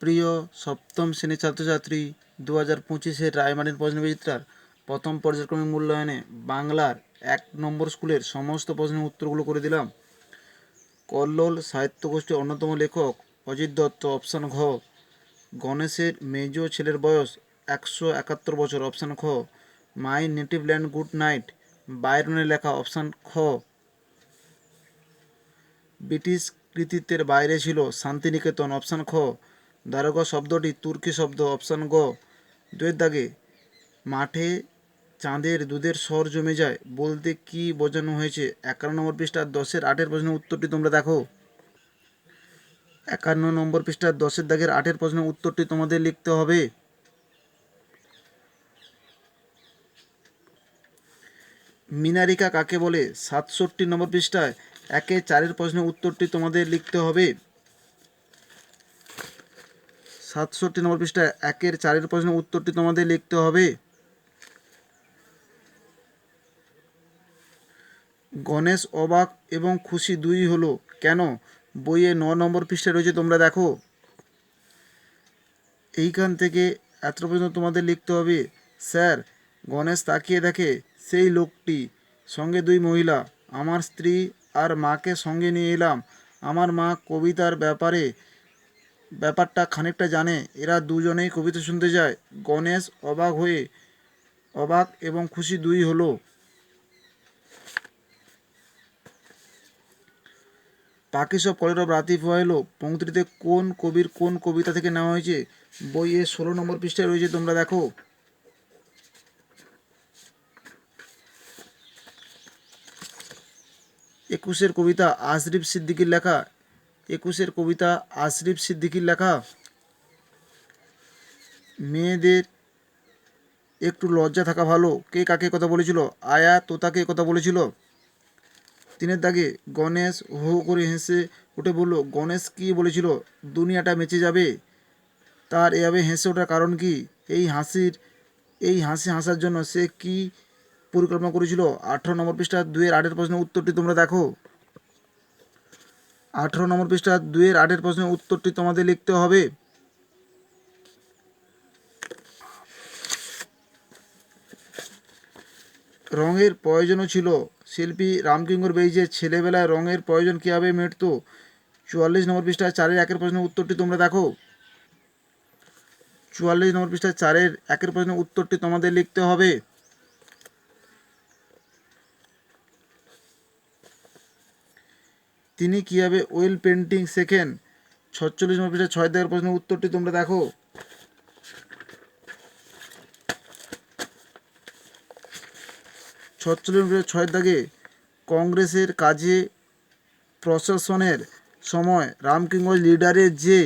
প্রিয় সপ্তম শ্রেণির ছাত্রছাত্রী দু হাজার পঁচিশের রায়মার্টিন প্রশ্নবিচিত্রার প্রথম পর্যায়ক্রমিক মূল্যায়নে বাংলার এক নম্বর স্কুলের সমস্ত প্রশ্নের উত্তরগুলো করে দিলাম। কল্লোল সাহিত্য গোষ্ঠীর অন্যতম লেখক অজিত দত্ত, অপশান ঘ। গণেশের মেজ ছেলের বয়স একশো একাত্তর বছর, অপশান খ my native land good night, বাইরনের লেখা, অপশান খ। ব্রিটিশ কৃতিত্বের বাইরে ছিল শান্তিনিকেতন, অপশান খ দারোগা শব্দটি তুর্কি শব্দ, অপশান গ। দুয়ের দাগে, মাঠে চাঁদের দুধের স্বর জমে যায়। বলতে কি বোঝানো হয়েছে? একান্ন নম্বর পৃষ্ঠার দশের আটের প্রশ্নের উত্তরটি তোমরা দেখো। একান্ন নম্বর পৃষ্ঠার দশের দাগের আটের প্রশ্নের উত্তরটি তোমাদের লিখতে হবে। মিনারিকা কাকে বলে? সাতষট্টি নম্বর পৃষ্ঠায় একে চারের প্রশ্নের উত্তরটি তোমাদের লিখতে হবে। সাতষট্টি নম্বর পৃষ্ঠা একের চারের প্রশ্নের উত্তরটি তোমাদের লিখতে হবে। গণেশ অবাক এবং খুশি দুই হলো, কেন? বইয়ে ন নম্বর পৃষ্ঠায় রয়েছে তোমরা দেখো। এইখান থেকে এত পর্যন্ত তোমাদের লিখতে হবে। স্যার, গণেশ তাকিয়ে দেখে সেই লোকটি, সঙ্গে দুই মহিলা, আমার স্ত্রী আর মাকে সঙ্গে নিয়ে এলাম। আমার মা কবিতার ব্যাপারে ব্যাপারটা খানিকটা জানে। এরা দুজনেই কবিতা শুনতে যায়। গণেশ অবাক হয়ে, অবাক এবং খুশি দুই হলো। পাখি সব কলেরব রাতি ফয়েলো পঙ্ক্তিতে কোন কবির কোন কবিতা থেকে নেওয়া হয়েছে? বইয়ে ষোলো নম্বর পৃষ্ঠায় রয়েছে, তোমরা দেখো। একুশের কবিতা আশরিফ সিদ্দিকির লেখা একুশের কবিতা আশরিফ সিদ্দিকির লেখা। মেয়েদের একটু লজ্জা থাকা ভালো। কে কাকে কথা বলেছিল? আয়া তোতাকে কথা বলেছিল? তিনের দাগে গণেশ হো করে হেসে উঠে বলল, গণেশ কি বলেছিল? দুনিয়াটা বেঁচে যাবে। তার এভাবে হেসে ওঠার কারণ কি? এই হাসির, এই হাসি হাসার জন্য সে কি পরিকল্পনা করেছিল? আঠারো নম্বর পৃষ্ঠা দুয়ের আটের প্রশ্নের উত্তরটি তোমরা দেখো। আঠারো নম্বর পৃষ্ঠা দুয়ের আটের প্রশ্নের উত্তরটি তোমাদের লিখতে হবে। রঙের প্রয়োজনও ছিল। শিল্পী রামকিঙ্কর বেইজের ছেলেবেলায় রঙের প্রয়োজন কীভাবে মিটত? চুয়াল্লিশ নম্বর পৃষ্ঠায় চারের একের প্রশ্নের উত্তরটি তোমরা দেখো। চুয়াল্লিশ নম্বর পৃষ্ঠায় চারের একের প্রশ্নের উত্তরটি তোমাদের লিখতে হবে। তিনি কীভাবে ওয়েল পেন্টিং শেখেন? ছচল্লিশ নম্বর পৃষ্ঠায় ছয় দেওয়ার প্রশ্নের উত্তরটি তোমরা দেখো। ছচল্লিশ নম্বর ছয় দাগে কংগ্রেসের কাজে প্রশাসনের সময় রামকিঙ্কর লিডারের যে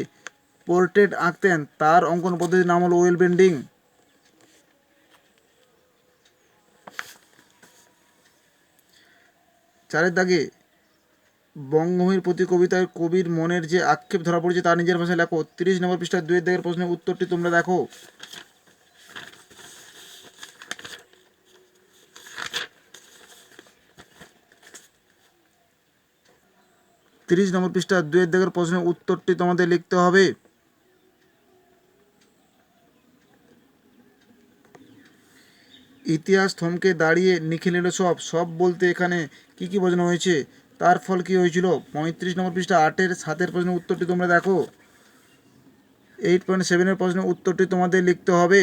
পোর্ট্রেট আঁকতেন, তার অঙ্কন পদ্ধতির নাম হলো ওয়েল পেন্টিং চারের দাগে বঙ্গভূমির প্রতি কবিতায় কবির মনের যে আক্ষেপ ধরা পড়েছে তার নিজের ভাষায় লেখো। তিরিশ নম্বর পৃষ্ঠায় দুয়ের দাগের প্রশ্নের উত্তরটি তোমরা দেখো। তিরিশ নম্বর পৃষ্ঠা দুয়ের দাগের প্রশ্নের উত্তরটি তোমাদের লিখতে হবে। ইতিহাস থমকে দাঁড়িয়ে নিখিল সব সব বলতে এখানে কি কি বোঝানো হয়েছে? তার ফল কি হয়েছিল? পঁয়ত্রিশ নম্বর পৃষ্ঠা আটের সাতের প্রশ্নের উত্তরটি তোমরা দেখো। এইট পয়েন্ট সেভেনের প্রশ্নের উত্তরটি তোমাদের লিখতে হবে।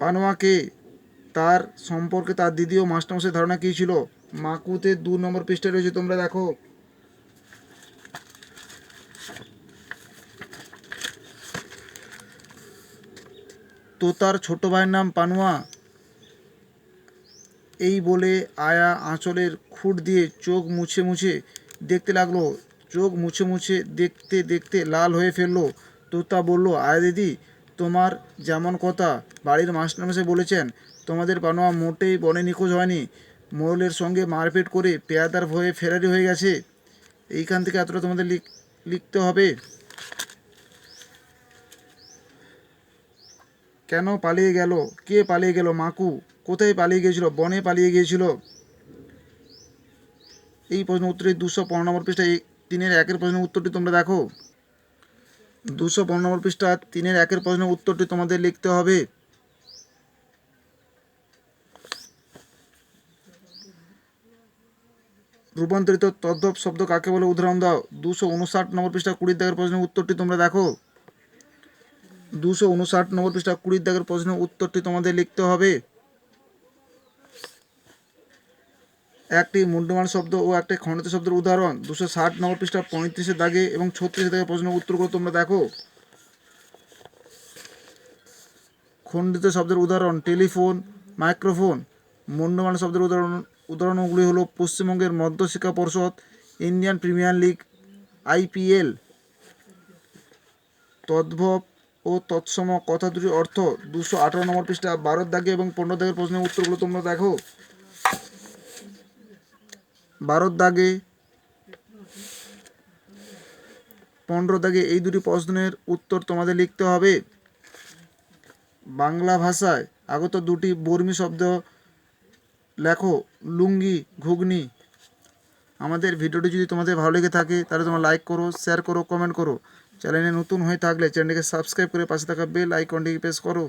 পানোয়াকে তার সম্পর্কে তার দিদি ও মাস্টারমশাই ধারণা কী ছিল? মাকুতে দু নম্বর পৃষ্ঠায় রয়েছে, তোমরা দেখো। তো তার ছোট ভাইয়ের নাম পানুয়া। এই বলে আয়া আঁচলের খুঁট দিয়ে চোখ মুছে মুছে দেখতে লাগল। চোখ মুছে মুছে দেখতে দেখতে লাল হয়ে ফেলল। তোতা বলল, আয়া দিদি, তোমার যেমন কথা বাড়ির মাস্টারমশাই বলেছেন, তোমাদের পানোয়া মোটেই বনে নিখোঁজ হয়নি। মোড়লের সঙ্গে মারপিট করে পেয়াদার ভয়ে ফেরারি হয়ে গেছে। এইখান থেকে এতটা তোমাদের লিখ, লিখতে হবে? কেন পালিয়ে গেল? কে পালিয়ে গেল? মাকু। কোথায় পালিয়ে গিয়েছিল? বনে পালিয়ে গিয়েছিল? এই প্রশ্ন উত্তরটি দুশো পনেরো নম্বর পৃষ্ঠা এই তিনের একের প্রশ্নের উত্তরটি তোমরা দেখো। দুশো পনেরো নম্বর পৃষ্ঠা তিনের একের প্রশ্নের উত্তরটি তোমাদের লিখতে হবে। রূপান্তরিত তদ্ভব শব্দ কাকে বলে? উদাহরণ দাও। দুশো উনষাট নম্বর পৃষ্ঠা কুড়ির দাগের প্রশ্নের উত্তরটি তোমরা দেখো। দুশো উনষাট নম্বর পৃষ্ঠা, কুড়ির দাগের প্রশ্নের উত্তরটি তোমাদের লিখতে হবে। একটি মুন্ডমান শব্দ ও একটি খণ্ডিত শব্দের উদাহরণ। দুশো ষাট নম্বর পৃষ্ঠা, পঁয়ত্রিশের দাগে এবং ছত্রিশের দাগে প্রশ্নের উত্তরগুলো তোমরা দেখো। খণ্ডিত শব্দের উদাহরণ, টেলিফোন, মাইক্রোফোন। মুন্ডমান শব্দের উদাহরণ, উদাহরণগুলি হলো পশ্চিমবঙ্গের মধ্য শিক্ষা পর্ষদ, ইন্ডিয়ান প্রিমিয়ার লিগ, আইপিএল, তদ্ভব ও তৎসম কথা দুটির অর্থ দুশো আঠারো নম্বর পৃষ্ঠা বারোর দাগে এবং পনেরো দাগের প্রশ্নের উত্তরগুলো তোমরা দেখো। বারোর দাগে পনেরো দাগে এই দুটি প্রশ্নের উত্তর তোমাদের লিখতে হবে। বাংলা ভাষায় আগত দুটি বর্মী শব্দ লেখো, লুঙ্গি, ঘুগনি। আমাদের ভিডিওটি যদি তোমাদের ভালো লেগে থাকে, তাহলে তোমরা লাইক করো শেয়ার করো কমেন্ট করো। চ্যানেলে নতুন হয়ে থাকলে চ্যানেলটিকে সাবস্ক্রাইব করে পাশে থাকা বেল আইকনটি প্রেস করো।